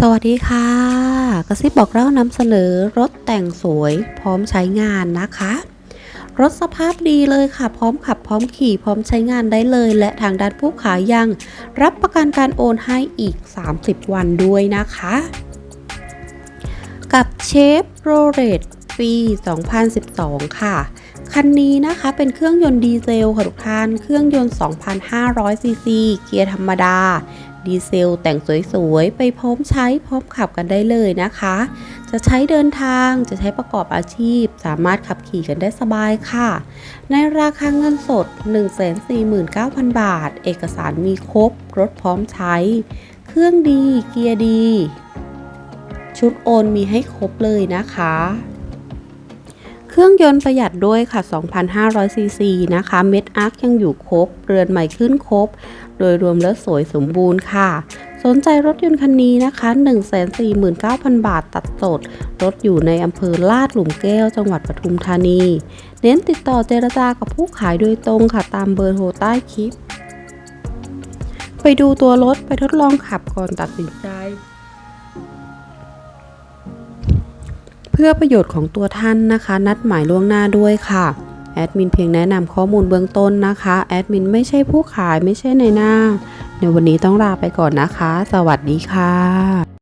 สวัสดีค่ะ กระซิบบอกเล่านำเสนอรถแต่งสวยพร้อมใช้งานนะคะ รถสภาพดีเลยค่ะ พร้อมขับพร้อมขี่พร้อมใช้งานได้เลย และทางด้านผู้ขายยัง รับประกันการโอนให้อีก 30 วันด้วยนะคะ กับเชฟโรเลต ปี 2012 ค่ะ คันนี้นะคะเป็นเครื่องยนต์ดีเซลค่ะทุกท่าน เครื่องยนต์ 2,500 ซีซี เกียร์ธรรมดา ดีเซลแต่งสวยๆ ไปพร้อมใช้พร้อมขับกันได้เลยนะคะ จะใช้เดินทางจะใช้ประกอบอาชีพ สามารถขับขี่กันได้สบายค่ะ ในราคาเงินสด 149,000 บาท เอกสารมีครบ รถพร้อมใช้ เครื่องดี เกียร์ดีชุดโอนมีให้ครบเลยนะคะ เครื่องยนต์ประหยัดด้วยค่ะ 2,500 ซีซีนะคะ เม็ดอาร์คยังอยู่ครบ เรือนใหม่ขึ้นครบ โดยรวมแล้วสวยสมบูรณ์ค่ะ สนใจรถยนต์คันนี้นะคะ 149,000 บาทตัดสด รถอยู่ในอำเภอลาดหลุมแก้ว จังหวัดปทุมธานี เน้นติดต่อเจรจากับผู้ขายโดยตรงค่ะ ตามเบอร์โทรใต้คลิป ไปดูตัวรถไปทดลองขับก่อนตัดสินใจ เพื่อประโยชน์ของตัวท่านนะคะ นัดหมายล่วงหน้าด้วยค่ะแอดมินเพียงแนะนำข้อมูลเบื้องต้นนะคะแอดมินไม่ใช่ผู้ขายไม่ใช่ในหน้า ในวันนี้ต้องลาไปก่อนนะคะ สวัสดีค่ะ